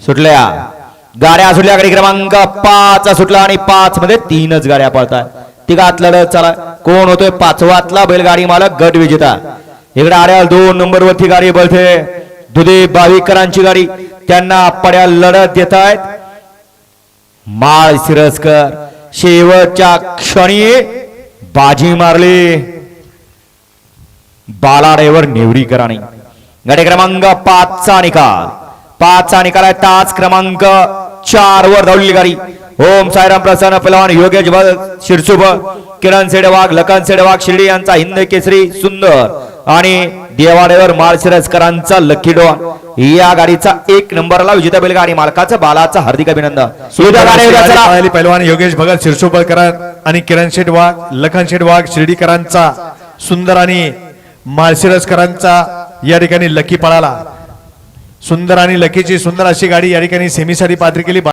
सुटल्या. गाड्या सुटल्या. गाडी क्रमांक पाच सुटला आणि पाच मध्ये तीनच गाड्या पळतात तिघात लढत चला कोण होतोय? पाचवातला बैलगाडी मालक गट विजेता. इकडे आड्याल दोन नंबर वरती गाडी बळते दुधे बावीकरांची गाडी. त्यांना पड्या लढत देत आहेत माळ सिरसकर शेवटच्या क्षणी बाजी मारली. बालाडेवर नेवरीकरांनी गाडी क्रमांक पाचचा निकाल. पाचचा निकाल आहे तास क्रमांक चार वर धावलेली गाडी. ओम साईराम प्रसन्न पलवान योगेश शिरसुभ किरण सेडवाग लखन सेडवाग शिर्डी यांचा हिंद केसरी सुंदर आणि देवाडेवर माळशिरसकरांचा लकी डॉन या गाडीचा एक नंबरला विजेता बैलगाडी मालकाचं बालाचं हार्दिक अभिनंदन. पैलवान योगेश भगत शिरसोबळकर आणि किरण शेठ वाघ लखन शेठ वाघ शिर्डीकरांचा सुंदर आणि माळशिरसकरांचा या ठिकाणी लकी पळाला. सुंदर आणि लकीची सुंदर अशी गाडी या ठिकाणी सेमीसाठी पात्र केली.